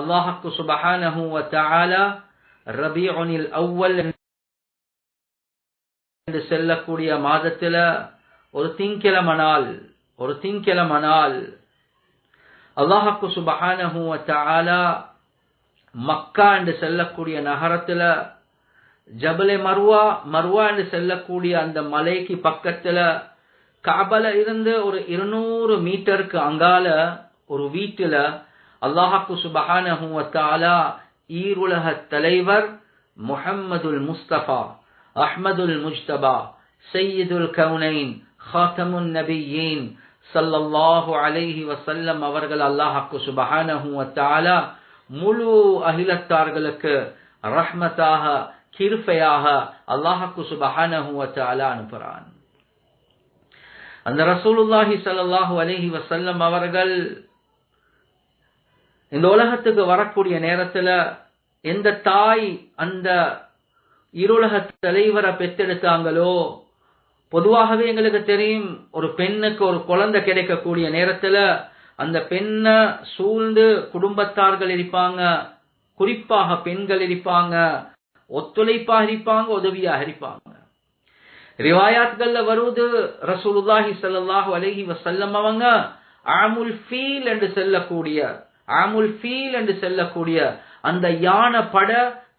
அல்லாஹுக்கு சுபஹானஹு வ தஆலா ரபீஉனில் அவ்வல் என்று செல்லக்கூடிய மாதத்துல ஒரு திங்கிழமை நாள் ஒரு திங்கிழமை நாள். அல்லாஹுக்கு சுபஹானஹு வ தஆலா மக்கா என்று செல்லக்கூடிய நகரத்துல ஜபலே மர்வா மர்வா என்று செல்லக்கூடிய அந்த மலைக்கு பக்கத்துல காபல இருந்து ஒரு இருநூறு மீட்டருக்கு அங்கால ஒரு வீட்டுல அல்லாஹாக்கு சுபஹானஹு வ தஆலா ஈருலக தலைவர் முஹம்மதுல் முஸ்தபா அஹ்மதுல் முஜ்தபா சையீதுல் கவுனைன் ஹாத்தமுன் நபியீன் ஸல்லல்லாஹு அலைஹி வஸல்லம் அவர்கள் அல்லாஹாக்கு சுபஹானஹு வ தஆலா முழு அகிலத்தார்களுக்கு ரஹ்மத்தாக கிருஃபையாக அல்லாஹாக்கு சுபஹானஹு வ தஆலா அனுப்புறான் அந்த ரசூலுல்லாஹி ஸல்லல்லாஹு அலைஹி வஸல்லம் அவர்கள் இந்த உலகத்துக்கு வரக்கூடிய நேரத்துல எந்த தாய் அந்த இருலக தலைவரை பெத்தெடுத்தாங்களோ பொதுவாகவே எங்களுக்கு தெரியும் ஒரு பெண்ணுக்கு ஒரு குழந்தை கிடைக்கக்கூடிய நேரத்துல அந்த பெண்ணை சூழ்ந்து குடும்பத்தார்கள் இருப்பாங்க குறிப்பாக பெண்கள் இருப்பாங்க ஒத்துழைப்பாக இருப்பாங்க உதவியாக இருப்பாங்க. ரிவாயாத்கள்ல வருவது ரசூலுல்லாஹி ஸல்லல்லாஹு அலஹி வசல்லம் அவங்க ஆமுல் ஃபீல் என்று செல்லக்கூடிய ஆமுல் ஃபீல் என்று செல்லக்கூடிய அந்த யானை பட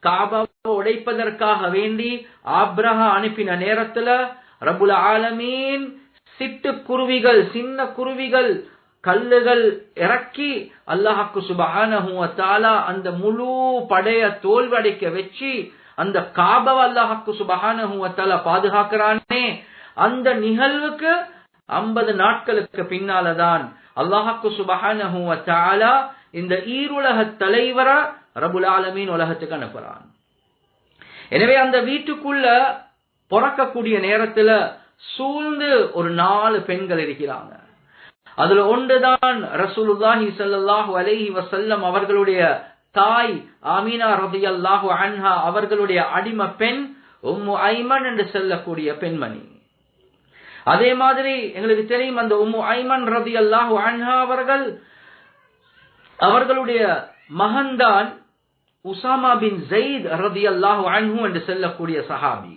காபாவை உடைப்பதற்காக வேண்டி ஆப்ரஹா அனுப்பின நேரத்துல ரபுல் ஆலமீன் சிட்டு குருவிகள் சின்ன குருவிகள் கல்லுகள் இறக்கி அல்லாஹாக்கு சுபஹானஹுவத்தாலா அந்த முழு படைய தோல்வடைக்க வச்சு அந்த காபவ அல்லாஹாக்கு சுபஹானஹுவத்தாலா பாதுகாக்கிறானே. அந்த நிகழ்வுக்கு 50 நாட்களுக்கு பின்னாலதான் அல்லாஹாக்கு சுபஹானஹுவத்தாலா இந்த ஈருலக தலைவரா ரபுல் ஆலமீன் உலகத்துக்கு அனுப்புறான். எனவே அந்த வீட்டுக்குள்ள பிறக்கக்கூடிய நேரத்துல சூழ்ந்து ஒரு நாலு பெண்கள் இருக்கிறாங்க. அதுல ஒன்றுதான் ரசூலுல்லாஹி ஸல்லல்லாஹு அலஹி வசல்லம் அவர்களுடைய தாய் அமீனா ஆமீனா ரலியல்லாஹு அன்ஹா அவர்களுடைய அடிம பெண் உம்மு ஐமன் என்று சொல்லக்கூடிய பெண்மணி. அதே மாதிரி எங்களுக்கு தெரியும் அந்த உம்மு ஐமன் ரலியல்லாஹு அன்ஹா அவர்கள் அவர்களுடைய மகன்தான் உசாமா பின் ஜெயித் ரலியல்லாஹு அன்ஹு என்று செல்லக்கூடிய சஹாபி.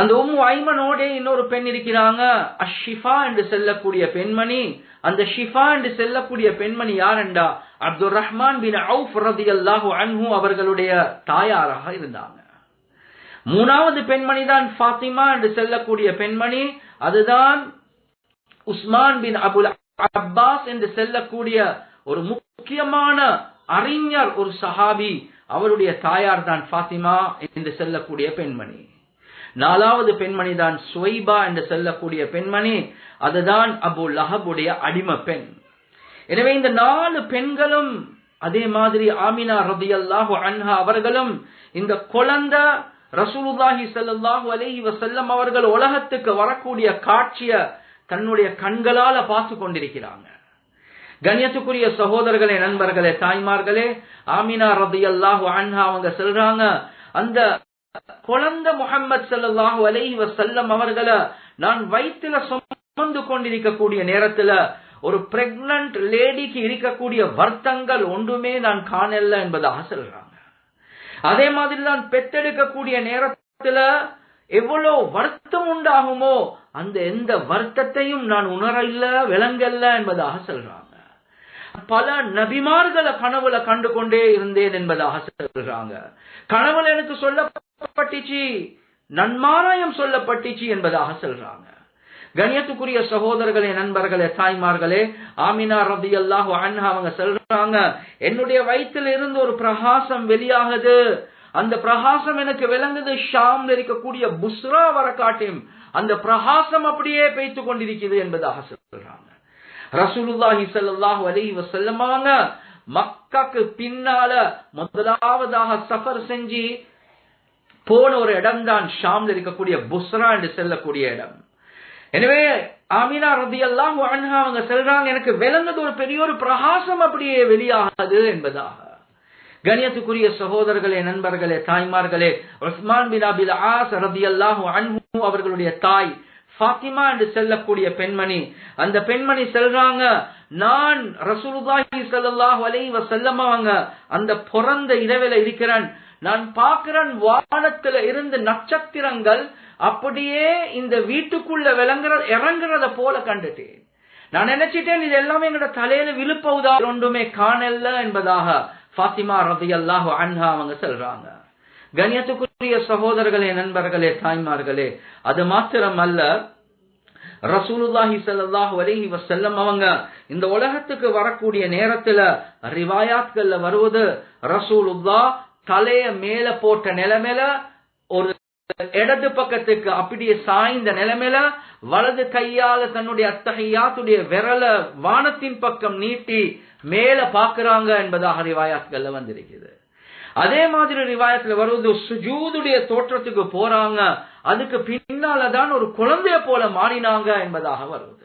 அந்த உம்மு ஐமனோட இன்னொரு பெண் இருக்கிறாங்க அஷிஃபா என்று செல்லக்கூடிய பெண்மணி. அந்த ஷிஃபா என்று செல்லக்கூடிய பெண்மணி யாரெண்டா? அப்துல் ரஹ்மான் பின் அவுஃப் ரதி அல்லாஹு அன்ஹு அவர்களுடைய தாயாராக இருந்தாங்க. மூணாவது பெண்மணி தான் ஃபாத்திமா என்று செல்லக்கூடிய பெண்மணி. அதுதான் உஸ்மான் பின் அபுல் அப்பாஸ் என்று செல்லக்கூடிய ஒரு முக்கியமான அறிஞர் ஒரு சஹாபி அவருடைய தாயார் தான் ஃபாத்திமா என்று செல்லக்கூடிய பெண்மணி. நாலாவது பெண்மணி தான் சுவைபா என்று செல்லக்கூடிய பெண்மணி அதுதான் அபு லஹபுடைய அடிமை பெண். எனவே இந்த நாலு பெண்களும் அதே மாதிரி ஆமினா ரபி அல்லாஹு அன்ஹா அவர்களும் இந்த குழந்தை ரசூலுல்லாஹி ஸல்லல்லாஹு அலைஹி வசல்லம் அவர்கள் உலகத்துக்கு வரக்கூடிய காட்சிய தன்னுடைய கண்களால பார்த்து கொண்டிருக்கிறாங்க. கண்ணியத்துக்குரிய சகோதரர்களே நண்பர்களே தாய்மார்களே ஆமினா ரபி அல்லாஹு அன்ஹா அவங்க சொல்றாங்க அந்த குழந்தை முகமது சல்லாஹு அலைஹி வசல்லம் அவர்களை நான் வயிற்றுல சுமந்து கொண்டிருக்கக்கூடிய நேரத்துல ஒரு பிரெக்னன்ட் லேடிக்கு இருக்கக்கூடிய வருத்தங்கள் ஒன்றுமே நான் காணல என்பதாக சொல்றாங்க. அதே மாதிரி தான் பெத்தெடுக்கக்கூடிய நேரத்துல எவ்வளவு வருத்தம் உண்டாகுமோ அந்த எந்த வருத்தத்தையும் நான் உணரல விளங்கல்ல என்பதாக சொல்றாங்க. பல நபிமார்களை கனவுல கண்டு கொண்டே இருந்தேன் என்பதாக சொல்றாங்க. கனவுல எனக்கு சொல்லப்பட்டுச்சு நன்மாராயம் சொல்லப்பட்டுச்சு என்பதாக சொல்றாங்க. கணியத்துக்குரிய சகோதரர்களே நண்பர்களே தாய்மார்களே ஆமினா ரபி அல்லாஹு அண்ணா அவங்க சொல்றாங்க என்னுடைய வயிற்றுல இருந்து ஒரு பிரகாசம் வெளியாகுது. அந்த பிரகாசம் எனக்கு விளங்குது ஷாம்ல இருக்கக்கூடிய புஸ்ரா வர காட்டும் அந்த பிரகாசம் அப்படியே பெய்த்து கொண்டிருக்கிறது என்பதாக சொல்றாங்க. ரசூலுல்லாஹி ஸல்லல்லாஹு அலைஹி வசல்லமாங்க மக்காக்கு பின்னால முதலாவதாக சஃபர் செஞ்சு போன ஒரு இடம் தான் ஷாம்ல இருக்கக்கூடிய புஸ்ரா என்று செல்லக்கூடிய இடம். எனவே ஆமினா ரதி அல்லாஹ் அவங்க செல்றாங்க. எனக்கு விளங்குது ஒரு பெரிய ஒரு பிரகாசம் அப்படியே வெளியாகாது என்பதாக. கணியத்துக்குரிய சகோதரர்களே நண்பர்களே தாய்மார்களே உஸ்மான் பின் அபில் ஆஸ் ரதி அல்லாஹு அன்பு அவர்களுடைய தாய் ஃபாத்திமா என்று செல்லக்கூடிய பெண்மணி. அந்த பெண்மணி செல்றாங்க. நான் ரசூலுல்லாஹி ஸல்லல்லாஹு அலைஹி வஸல்லம் அவங்க அந்த பிறந்த இரவில இருக்கிறேன். நான் பார்க்கிறேன் வானத்துல இருந்து நட்சத்திரங்கள் அப்படியே இந்த வீட்டுக்குள்ள விளங்குற இறங்குறத போல கண்டுட்டேன். நான் நினைச்சிட்டேன் இது எல்லாமே எங்களோட தலையில விழுப்பவுதா? ஒன்றுமே காணல என்பதாக ஃபாத்திமா ரதி ரதியல்லாஹு அன்ஹா அவங்க செல்றாங்க. சொல்றாங்க அன்புக்குரிய சகோதரர்களே நண்பர்களே தாய்மார்களே அது மாத்திரம் அல்ல ரசூலுல்லாஹி சல்லாஹ் அலைஹி வசல்லம் அவங்க இந்த உலகத்துக்கு வரக்கூடிய நேரத்துல ரிவாயாத்கள்ல வருவது ரசூலுல்லா தலைய மேல போட்ட நிலைமையில ஒரு இடது பக்கத்துக்கு அப்படியே சாய்ந்த நிலைமையில வலது கையால தன்னுடைய அத்தகையாத்துடைய விரல வானத்தின் பக்கம் நீட்டி மேல பாக்குறாங்க என்பதாக ரிவாயாத்கள்ல வந்திருக்குது. அதே மாதிரி ரிவாயத்துல வருவது சுஜூதுடைய தோற்றத்துக்கு போறாங்க. அதுக்கு பின்னாலதான் ஒரு குழந்தைய போல மாறினாங்க என்பதாக வருவது.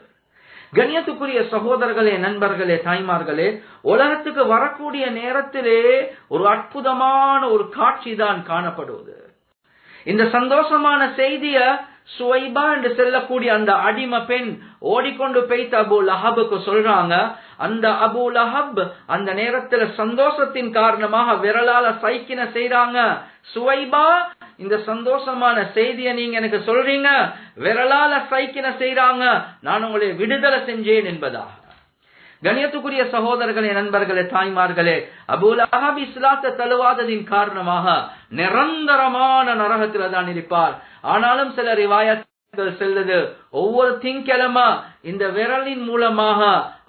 கண்ணியத்துக்குரிய சகோதரர்களே நண்பர்களே தாய்மார்களே உலகத்துக்கு வரக்கூடிய நேரத்திலே ஒரு அற்புதமான ஒரு காட்சி தான் காணப்படுவது. இந்த சந்தோஷமான செய்திய சுவைபா என்று செல்லக்கூடிய அந்த அடிம பெண் ஓடிக்கொண்டு பெய்த அபு லஹாபுக்கு சொல்றாங்க அந்த அபு லஹப் அந்த நேரத்துல சந்தோஷத்தின் காரணமாக விரலால சைக்கின செய்றாங்க சுவைபா இந்த சந்தோஷமான செய்திய நீங்க எனக்கு சொல்றீங்க. விரலால சைக்கின செய்றாங்க நான் உங்களை விடுதலை செஞ்சேன் என்பதாக. கணியத்துக்குரிய சகோதரர்களே நண்பர்களே தாய்மார்களே அபுலஹாப் இஸ்லாத்தை தழுவாததின் காரணமாக நிரந்தரமான நரகத்தில் தான் இருப்பார். ஆனாலும் சில ரிவாயத்துகள் செல்லுது. ஒவ்வொரு திங்கிழமை இந்த விரலின் மூலமாக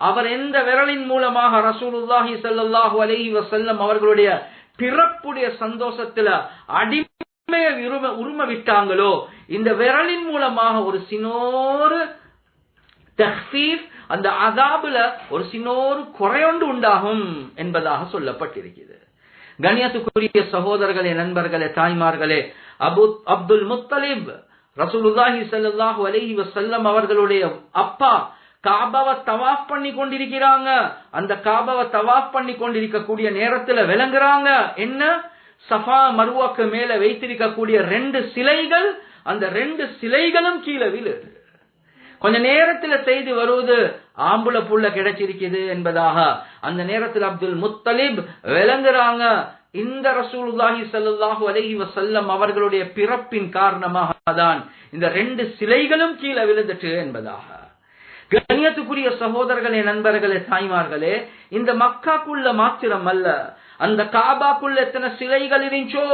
அவர் எந்த விரலின் மூலமாக ரசூலுல்லாஹி சல்லாஹூ அலஹி வசல்லம் அவர்களுடைய பிறப்புடைய சந்தோஷத்துல அடிமையை உரும உரும விட்டாங்களோ இந்த விரலின் மூலமாக ஒரு சினோரு தஹீப் அந்த அதாபுல ஒரு சின்னோரு குறையொண்டு உண்டாகும் என்பதாக சொல்லப்பட்டிருக்கிறது. கண்ணியத்துக்குரிய சகோதரர்களே நண்பர்களே தாய்மார்களே அபு அப்துல் முத்தலிப் ரசூலுல்லாஹி சல்லாஹு அலஹி வசல்லம் அவர்களுடைய அப்பா காபாவை தவாஃப் பண்ணி கொண்டிருக்கிறாங்க. அந்த காபாவை தவாஃப் பண்ணி கொண்டிருக்கக்கூடிய நேரத்துல விளங்குறாங்க. என்ன? சஃபா மருவாக்கு மேல வைத்திருக்கக்கூடிய ரெண்டு சிலைகள் அந்த ரெண்டு சிலைகளும் கீழே விழுது கொஞ்ச நேரத்துல செய்தி வருவது ஆம்புல புள்ள கிடைச்சிருக்குது என்பதாக. அந்த நேரத்தில் அப்துல் முத்தலிப் விளங்குறாங்க. இந்த ரசூலுல்லாஹி சல்லாஹூ அலஹி வசல்லம் அவர்களுடைய பிறப்பின் காரணமாக தான் இந்த ரெண்டு சிலைகளும் கீழே விழுந்துட்டு என்பதாக. கண்ணியத்துக்குரிய சகோதரர்களே நண்பர்களே தாய்மார்களே இந்த மக்காக்குள்ள மாத்திரம் அல்ல அந்த காபாக்குள்ள எத்தனை சிலைகள் இருந்துச்சோ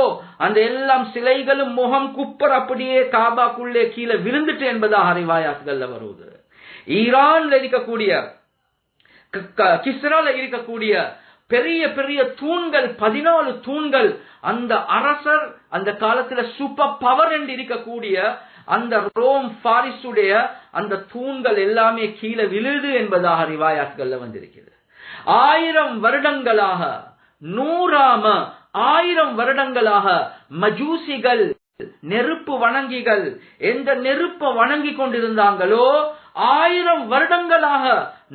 அந்த எல்லாம் சிலைகளும் முகம் குப்பர் அப்படியே காபாக்குள்ளே கீழே விழுந்துட்டு என்பதாக அறிவாயாத்துகள்ல வருவது. ஈரான்ல இருக்கக்கூடிய கிஸ்ரால இருக்கக்கூடிய பெரிய பெரிய தூண்கள் பதினாலு தூண்கள் அந்த அரசர் அந்த காலத்துல சூப்பர் பவர் என்று இருக்கக்கூடிய அந்த ரோம் பாரிசுடைய அந்த தூண்கள் எல்லாமே கீழே விழுது என்பதாக ரிவாயாத்கள்ல வந்திருக்கிறது. ஆயிரம் வருடங்களாக நூறாம ஆயிரம் வருடங்களாக மஜூசிகள் நெருப்பு வணங்கிகள். எந்த நெருப்ப வணங்கி கொண்டிருந்தாங்களோ ஆயிரம் வருடங்களாக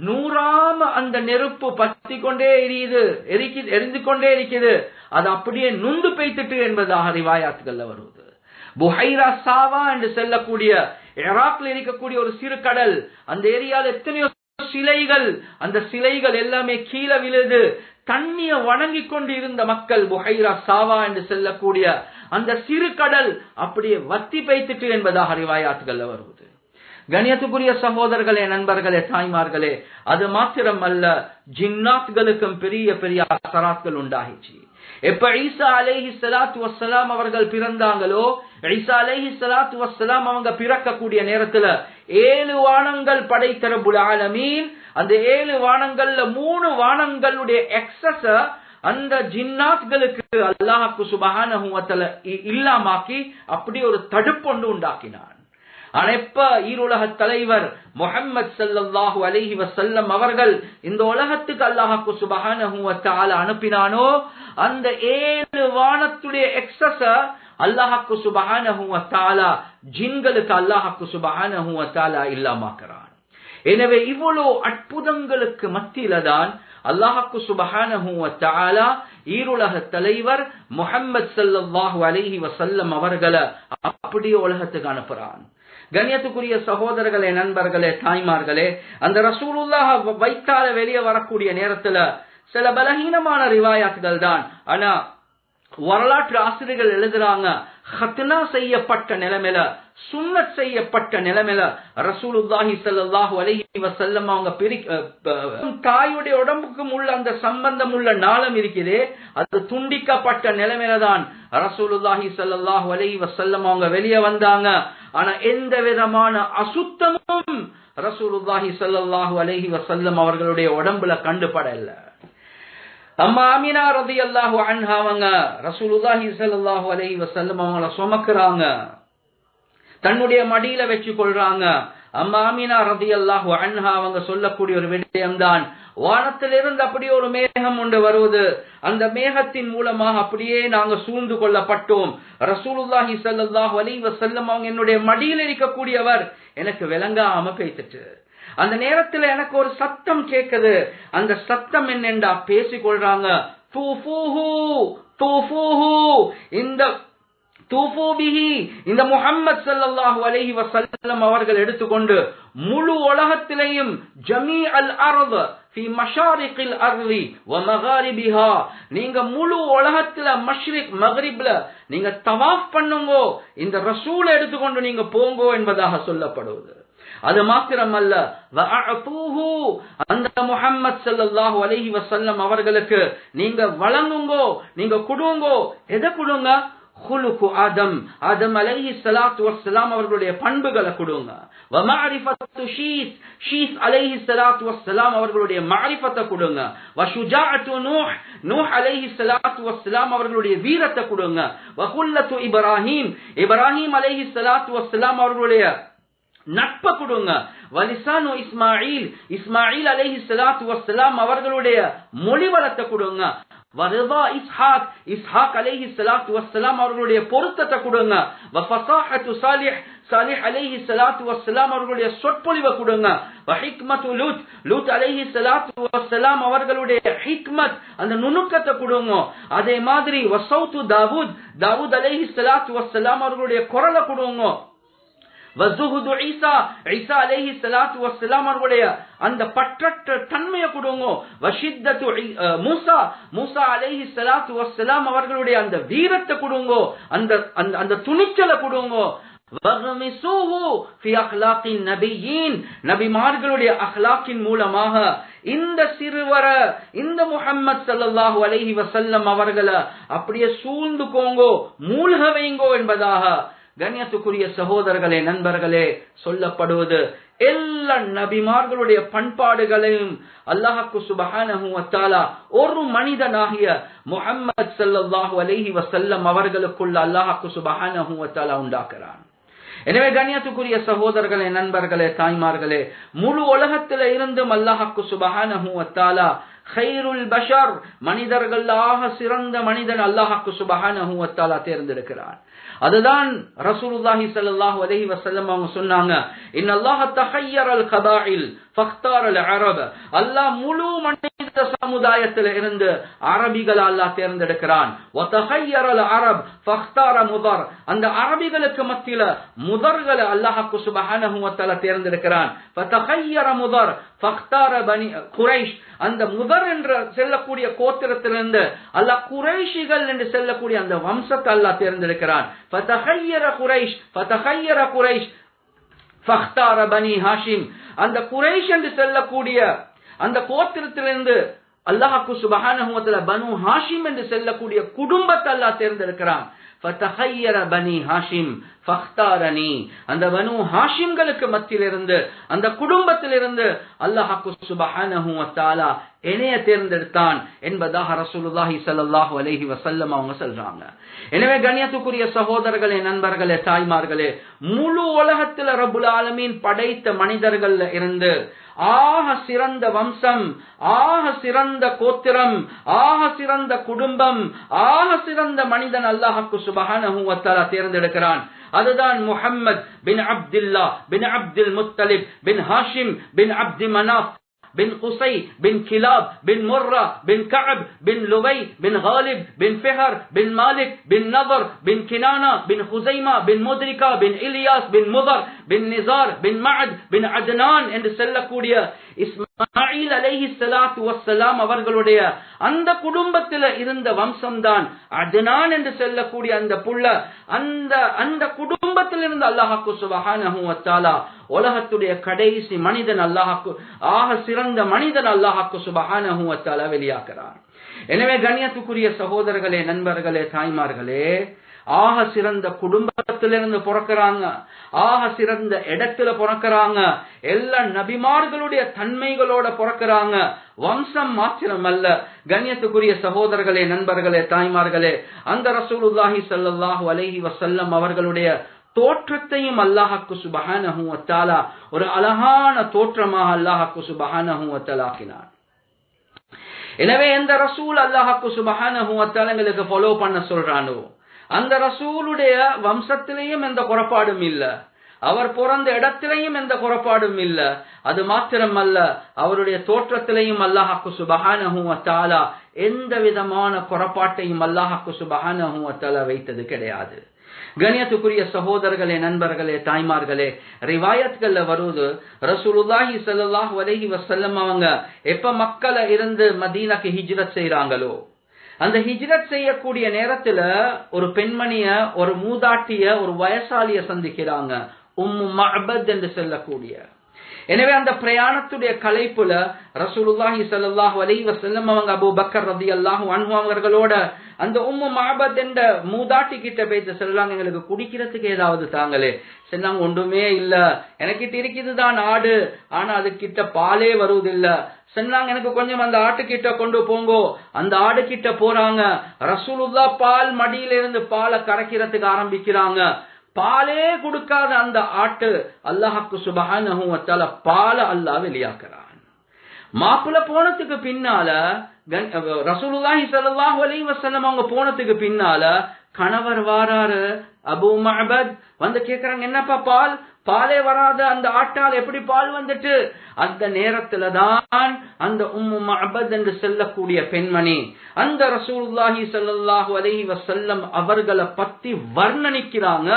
நூறாம அந்த நெருப்பு பத்தி கொண்டே எரியுது எரிக்கி எரிந்து கொண்டே இருக்கிறது அது அப்படியே நுந்து பெய்த்துட்டு என்பதாக ரிவாயாத்துகள்ல வருவது. புஹைரா சாவா என்று செல்லக்கூடிய ஈராக்ல இருக்கக்கூடிய ஒரு சிறு கடல் அந்த ஏரியால எத்தனையோ சிலைகள் அந்த சிலைகள் எல்லாமே கீழே விழுது தண்ணிய வணங்கி கொண்டு இருந்த மக்கள் புஹைரா சாவா என்று செல்லக்கூடிய அந்த சிறு கடல் அப்படியே வத்தி பைத்துட்டு என்பதாக ரிவாயாத்துகள்ல வருவது. கணியத்துக்குரிய சகோதரர்களே நண்பர்களே தாய்மார்களே அது மாத்திரம் அல்ல ஜின்னாத்களுக்கும் பெரிய பெரிய அசராத்கள் உண்டாகிச்சு. எப்ப ஈசா அலேஹி சலாத்து வசலாம் அவர்கள் பிறந்தாங்களோ ஈசா அலஹி சலாத்து வசலாம் அவங்க பிறக்கக்கூடிய நேரத்துல ஏழு வானங்கள் படைத்த ரபுல் ஆலமீன். அந்த ஏழு வானங்கள்ல மூணு வானங்களுடைய எக்ஸஸ அந்த ஜின்னாத்களுக்கு அல்லாஹுக்கு சுபஹானஹுவத்தல இல்லாமாக்கி அப்படி ஒரு தடுப்பொண்டு உண்டாக்கினான். அனைப்ப ஈருலக தலைவர் முகம்மது சல்லாஹு அலஹி வசல்லம் அவர்கள் இந்த உலகத்துக்கு அல்லாஹாக்கு சுபஹான அனுப்பினானோ அந்த ஏழு வானத்துடைய எக்ஸஸ அல்லாஹாக்கு சுபஹான ஜின்களுக்கு அல்லாஹாக்கு சுபஹான இல்லாமாக்குறான். எனவே இவ்வளவு அற்புதங்களுக்கு மத்தியில தான் அல்லாஹாக்கு சுபஹான ஈருலக தலைவர் முகம்மது சல்லாஹூ அலஹி வசல்லம் அவர்களை அப்படியே உலகத்துக்கு அனுப்புறான். கண்ணியத்துக்குரிய சகோதரர்களே நண்பர்களே தாய்மார்களே அந்த ரசூலுல்லாஹ் வைத்தால வெளியே வரக்கூடிய நேரத்துல சில பலகீனமான ரிவாயாத்துகள் தான். ஆனா வரலாற்று ஆசிரியர்கள் எழுதுறாங்க ஹத்னா செய்யப்பட்ட நிலைமையில சுண்ணத் செய்யப்பட்ட நிலைமையில ரசூலுல்லாஹி ஸல்லல்லாஹு அலஹி வசல்லம் அவங்க பிரி தாயுடைய உடம்புக்கும் உள்ள அந்த சம்பந்தம் உள்ள நாளம் இருக்குது அது துண்டிக்கப்பட்ட நிலைமையில தான் ரசூலுல்லாஹி ஸல்லல்லாஹு அலஹி வசல்லம் அவங்க வெளியே வந்தாங்க. ஆனா எந்த விதமான அசுத்தமும் ரசூலுல்லாஹி ஸல்லல்லாஹு அலஹி வசல்லம் அவர்களுடைய உடம்புல கண்டுபடல. அம்மா அமினா ரதி அல்லாஹு அன்ஹா அவங்க ரசூலுல்லாஹி சல்லாஹு அலைஹி வசல்லம் அவங்கள சுமக்கிறாங்க. தன்னுடைய மடியில வச்சு கொள்றாங்க அம்மா அமினா ரதி அல்லாஹு அன்ஹா அவங்க சொல்லக்கூடிய ஒரு விடயம்தான். வானத்திலிருந்து அப்படியே ஒரு மேகம் ஒன்று வருவது. அந்த மேகத்தின் மூலமாக அப்படியே நாங்க சூழ்ந்து கொள்ளப்பட்டோம். ரசூலுல்லாஹி சல்லாஹு அலி வசல்லம் அவங்க என்னுடைய மடியில் இருக்கக்கூடியவர். எனக்கு விளங்காம பேசிட்டு அந்த நேரத்துல எனக்கு ஒரு சத்தம் கேக்குது. அந்த சத்தம் என்னென்றா பேசிக்கொள்றாங்க. இந்த இந்த முஹம்மது சல்லாஹு அலஹி வசல்லம் அவர்கள் எடுத்துக்கொண்டு முழு உலகத்திலேயும் ஜமீ அல் அர்த் ஃபி மஷாரிகில் அர்தி நீங்க முழு உலகத்துல மஷ்ரிக் மகரிப்ல நீங்க தவாஃப் பண்ணுங்கோ. இந்த ரசூலை எடுத்துக்கொண்டு நீங்க போங்கோ என்பதாக சொல்லப்படுவது. அது மாத்திரமல்ல. அந்த முஹம்மது ஸல்லல்லாஹு அலைஹி வசல்லம் அவர்களுக்கு நீங்க வழங்குங்கோ நீங்க கொடுங்கோ எதை கொடுங்க? ஹுலுக்கு ஆதம். ஆதம் அலைஹி ஸலாத்து வஸ்ஸலாம் அவர்களுடைய பண்புகளை கொடுங்க. வ மஅரிஃபத்து ஷீஸ். ஷீஸ் அலைஹி ஸலாத்து வஸ்ஸலாம் அவர்களுடைய மஅரிஃபத்தை கொடுங்க. வ ஷுஜாஅத்து நூஹ். நூஹ் அலைஹி ஸலாத்து வஸ்ஸலாம் அவர்களுடைய வீரத்தை கொடுங்க. வ குல்லத்து இப்ராஹீம். இப்ராஹீம் அலைஹி ஸலாத்து வஸ்ஸலாம் அவர்களுடைய நட்ப கொடுங்க. வலிசானு இஸ்மாயில் இஸ்மாயில் அலைஹி சலாத்து வசலாம் அவர்களுடைய மொழி வளத்தை கொடுங்க. வருவா இஸ்ஹாக் இஸ்ஹாக் அலைஹி சலாத்து வசலாம் அவர்களுடைய பொருத்தத்தை கொடுங்க. வஃபசாஹத்து சாலிஹ் சாலிஹ் அலைஹி சலாத்து வசலாம் அவர்களுடைய சொற்பொழிவை கொடுங்க. வஹிக்மத்து லூத் லூத் அலைஹி சலாத்து வசலாம் அவர்களுடைய ஹிக்மத் அந்த நுணுக்கத்தை கொடுங்க. அதே மாதிரி வசௌத்து தாவூத் தாவூத் அலைஹி சலாத்து வசலாம் அவர்களுடைய குரலை கொடுங்க. வசுகுது ஈசா. ஈசா அலேஹி சலாத்து வசலாம் அவர்களுடைய அந்த பற்றற்ற தன்மையை கொடுங்க. வஷித்தத்து மூசா. மூசா அலைஹி சலாத்து வசலாம் அவர்களுடைய அந்த வீரத்தை கொடுங்க. அந்த அந்த அந்த துணிச்சலை கொடுங்க. நபிமார்களுடைய அஹ்லாக்கின் மூலமாக இந்த சிறுவர இந்த முகம்மது சல்லாஹூ அலஹி வசல்லம் அவர்களை அப்படியே சூழ்ந்து கோங்கோ மூழ்க வைங்கோ என்பதாக கண்ணியத்துக்குரிய சகோதரர்களே நண்பர்களே சொல்லப்படுவது எல்லா நபிமார்களுடைய பண்பாடுகளையும் அல்லாஹாக்கு சுபஹானஹு ஒரு மனிதனாகிய முஹம்மது சல்லாஹூ அலஹி வசல்லம் அவர்களுக்குள்ள அல்லாஹாக்கு சுபஹானஹு உண்டாக்குறான். எனவே கண்ணியத்துக்குரிய சகோதரர்களே நண்பர்களே தாய்மார்களே முழு உலகத்தில இருந்தும் அல்லாஹாக்கு சுபஹானஹு வத்தாலா ஹைருல் பஷர் மனிதர்களாக சிறந்த மனிதன் அல்லாஹாக்கு சுபஹானஹு வத்தாலா தேர்ந்தெடுக்கிறான். அதுதான் ரசூலுல்லாஹி ஸல்லல்லாஹு அலைஹி வஸல்லம் அவங்க சொன்னாங்க. இன் அல்லாஹ் தஹய்யர் அல் கபாயில் ஃபக்தார் அல் அரப் அல்லாஹ் முழு மனித சமுதாயத்தில் இருந்து அரபிகள் அல்லாஹ் தேர்ந்தெடுக்கிறான். அரப் அந்த அரபிகளுக்கு மத்தியில முதர்களை அல்லாஹாக்கு சுப்ஹானஹு தேர்ந்தெடுக்கிறான். முதர் ஃபக்தார பனி குரைஷ். அந்த முதர் என்று செல்லக்கூடிய கோத்திரத்திலிருந்து அல்லாஹ் குறைஷிகள் என்று செல்லக்கூடிய அந்த வம்சத்தை அல்லாஹ் தேர்ந்தெடுக்கிறான். குரைஷ் குரைஷ் ஃபக்தார பனி ஹாஷிம். அந்த குறைஷ் என்று செல்லக்கூடிய அந்த கோத்திரத்திலிருந்து அல்லாஹாக்கு சுபஹானஹுவத்துல பனு ஹாஷிம் என்று செல்லக்கூடிய குடும்பத்தை அல்லாஹ் தேர்ந்தெடுக்கிறான். ஃபதஹய்யர பனி ஹாஷிம் ஃபக்தாரனி அந்த பனு ஹாஷிம்களுக்கு மத்தியிலிருந்து அந்த குடும்பத்திலிருந்து அல்லாஹாக்கு சுபஹானஹு வத்தாலா என்னைய தேர்ந்தெடுத்தான் என்பதாக ரசூலுல்லாஹி ஸல்லல்லாஹு அலைஹி வஸல்லம் அவங்க சொல்றாங்க. எனவே கண்ணியத்துக்குரிய சகோதரர்களே நண்பர்களே தாய்மார்களே முழு உலகத்துல ரபுல் ஆலமீன் படைத்த மனிதர்கள்ல இருந்து ஆக சிறந்த வம்சம் ஆக சிறந்த கோத்திரம் ஆக சிறந்த குடும்பம் ஆக சிறந்த மனிதன் அல்லாஹுக்கு சுபகான தேர்ந்தெடுக்கிறான். அதுதான் Muhammad bin Abdullah bin Abdul Muttalib bin Hashim bin Abd Manaf bin Qusai bin Kilab bin Murrah bin Kaab bin Luayy bin Ghalib bin Fihr bin Malik bin Nadr bin Kinana bin Khuzaima bin Mudrika bin Ilyas bin Mudar bin Nizar bin Maad bin Adnan என்று சொல்லக்கூடிய இஸ்மாயில் அலைஹி ஸலாத்து வஸ்ஸலாம் அவர்களுடைய அந்த குடும்பத்தில் இருந்த வம்சம்தான் அதுனான் என்று சொல்லக்கூடிய அந்த புள்ள அந்த அந்த குடும்பத்தில் இருந்து அல்லாஹாக்கு சுப்ஹானஹு உலகத்துடைய கடைசி மனிதன் அல்லாஹாக்கு ஆக சிறந்த மனிதன் அல்லாஹாக்கு சுப்ஹானஹு வ எனவே கண்ணியத்துக்குரிய சகோதரர்களே நண்பர்களே தாய்மார்களே ஆக சிறந்த குடும்பத்திலிருந்து பிறக்கிறாங்க. ஆக சிறந்த இடத்துல பிறக்கிறாங்க. எல்லா நபிமார்களுடைய தன்மைகளோட பிறக்கிறாங்க. வம்சம் மாத்திரம் அல்ல கண்ணியத்துக்குரிய சகோதரர்களே நண்பர்களே தாய்மார்களே அந்த ரசூலுல்லாஹி சல்லாஹூ அலஹி வசல்லம் அவர்களுடைய தோற்றத்தையும் அல்லாஹ்க்கு சுபஹானஹும் வத்தாலா ஒரு அழகான தோற்றமாக அல்லாஹ்க்கு சுபஹானஹும் வத்தலாக்கினார் எனவே எந்த ரசூல் அல்லாஹ்க்கு சுபஹானஹும் வ எங்களுக்கு ஃபாலோ பண்ண சொல்றானோ? அந்த ரசூலுடைய வம்சத்திலேயும் எந்த குறப்பாடும் இல்ல. அவர் பிறந்த இடத்திலையும் எந்த குறப்பாடும் இல்ல. அது மாத்திரமல்ல அவருடைய தோற்றத்திலையும் அல்லாஹாக்கு சுபஹானஹு அத்தாலா எந்த விதமான குறப்பாட்டையும் அல்லாஹாக்கு சுபஹானஹு அத்தாலா வைத்தது கிடையாது. கணியத்துக்குரிய சகோதரர்களே நண்பர்களே தாய்மார்களே ரிவாயத்கள்ல வருவது ரசூலுல்லாஹி சல்லாஹ் அலைஹி வசல்லம் அவங்க எப்ப மக்களை இருந்து மதீனாக்கு ஹிஜ்ரத் செய்யறாங்களோ அந்த ஹிஜ்ரத் செய்யக்கூடிய நேரத்துல ஒரு பெண்மணிய ஒரு மூதாட்டிய ஒரு வயசாலிய சந்திக்கிறாங்க. உம்மு மஹபத் என்று சொல்லக்கூடிய. எனவே அந்த பிரயாணத்துடைய கலைப்புல ரசூலுல்லாஹி சல்லாஹ் அலைஹி வஸல்லம் அவங்க அபு பக்கர் ரலியல்லாஹு அன்ஹு அவர்களோட அந்த உம்மு மாபத் என்ற மூதாட்டி கிட்ட பேச சொல்றாங்க எங்களுக்கு குடிக்கிறதுக்கு ஏதாவது தாங்களே. சொன்னாங்க ஒன்றுமே இல்ல. எனக்கிட்ட இருக்குதுதான் ஆடு ஆனா அது கிட்ட பாலே வருவதில்ல. சொன்னாங்க எனக்கு கொஞ்சம் அந்த ஆட்டு கிட்ட கொண்டு போங்கோ. அந்த ஆடு கிட்ட போறாங்க. ரசூலுல்லா பால் மடியில இருந்து பாலை கரைக்கிறதுக்கு ஆரம்பிக்கிறாங்க. பாலே கொடுக்காத அந்த ஆட்டு அல்லாஹாக்கு சுபஹானஹு வத்தால பால அல்லாஹ் வெளியாக்குறான். மாப்பிள்ள போனதுக்கு பின்னால ரசூலுல்லாஹி சல்லாஹ் அலி வஸல்லம் அவங்க போனதுக்கு பின்னால கணவர் வாராரு அபு மஹபத் வந்து கேக்குறாங்க என்னப்பா பால்? பாலே வராத அந்த ஆட்டால் எப்படி பால் வந்துட்டு? அந்த நேரத்துல தான் அந்த உம்மு மஹபத் என்று சொல்லக்கூடிய பெண்மணி அந்த ரசூலுல்லாஹி சல்லாஹு அலைஹி வசல்லம் அவர்களை பத்தி வர்ணனிக்கிறாங்க.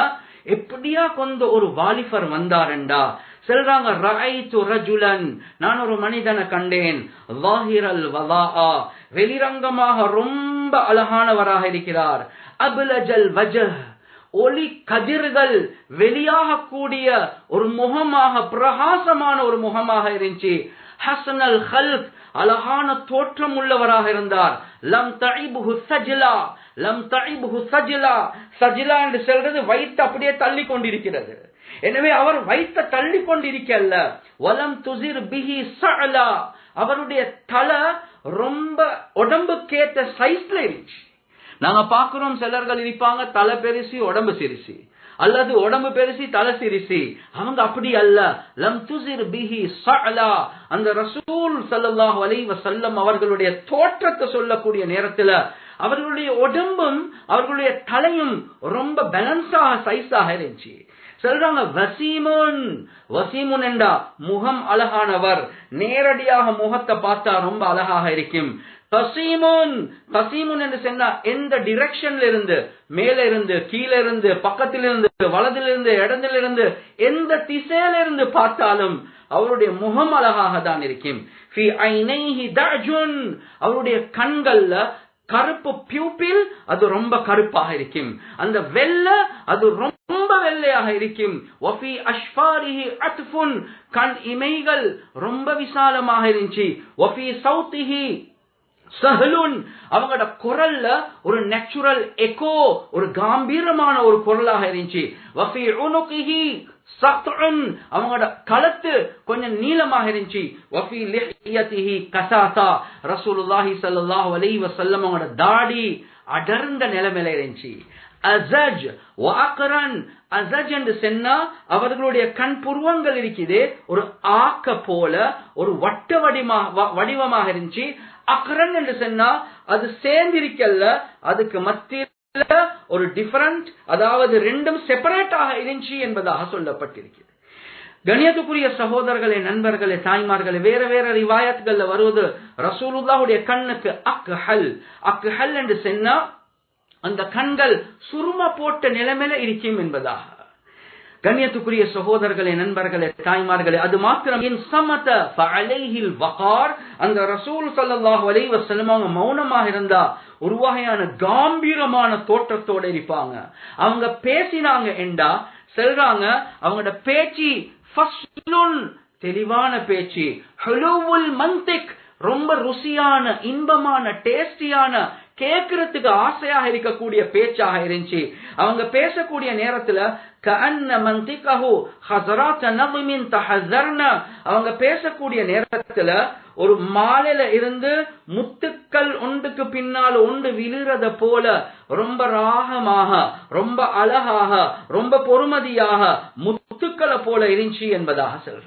எப்படியா கொண்ட ஒரு வாலிபர் வந்தாரண்டா? சொல்றாங்க ரஐத்து ரஜுலன் நான் ஒரு மனிதனை கண்டேன். வாஹிரல் வலாஆ வெளிரங்கமாக ரொம்ப அழகானவராக இருக்கிறார். அபுலஜல் வஜஹ். ஒளி கதிர்கள் வெளியாகக்கூடிய ஒரு முகமாக பிரகாசமான ஒரு முகமாக இருந்துச்சு. ஹசனல் ஹல்க் அழகான தோற்றம் உள்ளவராக இருந்தார். லம் தஇபுஹு சஜ்லா. லம் தஇபுஹு சஜிலா. சஜிலா என்று சொல்றது வயிற்று அப்படியே தள்ளி கொண்டிருக்கிறது எனவே அவர் வைத்த தள்ளி கொண்டிருக்கல்ல வலம் துசிர் பிஹி சலா அவருடைய தலை ரொம்ப உடம்புக்கேத்த சைஸ்ல இருந்துச்சு. நாங்க பாக்குறோம் சிலர்கள் இருப்பாங்க தலை பெருசி உடம்பு சிரிசி அல்லது உடம்பு பெருசி தலை சிரிசி அவங்க அப்படி அல்ல. லம் துசிர் பிஹி சலா அந்த ரசூல் சல்லாஹ் அலைஹி செல்லம் அவர்களுடைய தோற்றத்தை சொல்லக்கூடிய நேரத்துல அவர்களுடைய உடம்பும் அவர்களுடைய தலையும் ரொம்ப பேலன்ஸாக சைஸாக இருந்துச்சு. சொல்றாங்க வசீமுன். வசீமுன் என்றா முகம் அழகானவர். நேரடியாக முகத்தை பார்த்தா ரொம்ப அழகாக இருக்கும். தசீமுன். தசீமுன் என்று சொன்னா எந்த டிரெக்ஷன்ல இருந்து மேல இருந்து கீழே இருந்து பக்கத்தில் இருந்து வலதில் இருந்து இடத்துல இருந்து எந்த திசையில இருந்து பார்த்தாலும் அவருடைய முகம் அழகாக தான் இருக்கும். அவருடைய கண்கள்ல கருப்பு பியூப்பில் அது ரொம்ப கருப்பாக இருக்கும். அந்த வெள்ள அது ரொம்ப வெள்ளையாக இருக்கும். வஃபி அஷ்பாரிஹி அத்ஃபுன். கண் இமைகள் ரொம்ப விசாலமாக இருந்துச்சு. வஃபி சௌத்திஹி சஹலுன். அவங்களோட குரல்ல ஒரு நேச்சுரல் எக்கோ ஒரு காம்பீரமான ஒரு குரலாக இருந்துச்சு. வஃபி உனுகிஹி அவங்களோட கழுத்து கொஞ்சம் நீளமாக இருந்துச்சு. ரசூலுல்லாஹி அவங்களோட தாடி அடர்ந்த நிலைமையில இருந்துச்சு. அசஜ் வாக்கரன் அசஜ் என்று சொன்னா அவர்களுடைய கண் புருவங்கள் இருக்குது. ஒரு ஆக்க போல ஒரு வட்ட வடிமா வடிவமாக இருந்துச்சு. அக்கரன் என்று சொன்னா அது சேர்ந்திருக்கல்ல அதுக்கு மத்தியில் ஒரு டிஃபரண்ட் அதாவது ரெண்டும் செப்பரேட்டாக இருந்துச்சு என்பதாக சொல்லப்பட்டிருக்கிறது. கணியத்துக்குரிய சகோதரர்களே நண்பர்களே தாய்மார்களே வேற வேற ரிவாயத்துகள்ல வருவது ரசூலுல்லாவுடைய கண்ணுக்கு அக் ஹல் அக் ஹல் என்று சொன்னா அந்த கண்கள் சுரும போட்ட நிலைமையில இருக்கும் என்பதாக. கண்ணியத்துக்குரிய சகோதரர்களே நண்பர்களே தாய்மார்களே அது மாத்திரம் என் சமத அலைஹில் வகார். அந்த ரசூல் சல்லாஹ் அலைவ செல்லமாக அவங்க மௌனமாக இருந்தா ஒரு வகையான காம்பீரமான தோற்றத்தோட இருப்பாங்க. அவங்க பேசினாங்க என்றா செல்றாங்க அவங்களோட பேச்சு தெளிவான பேச்சு. ஹுலுவுல் மந்திக் ரொம்ப ருசியான இன்பமான டேஸ்டியான கேட்கறதுக்கு ஆசையாக இருக்கக்கூடிய பேச்சாக இருந்துச்சு. அவங்க பேசக்கூடிய நேரத்துல கஅன்ன மந்திகஹு ஹஸராத் நظم தஹஸர்ன. அவங்க பேசக்கூடிய நேரத்துல ஒரு மாலையில இருந்து முத்துக்கள் ஒன்றுக்கு பின்னால் ஒன்று விழுறத போல ரொம்ப ராகமாக ரொம்ப அழகாக ரொம்ப பொறுமதியாக முத்துக்களை போல இருந்துச்சு என்பதாக சொல்றோம்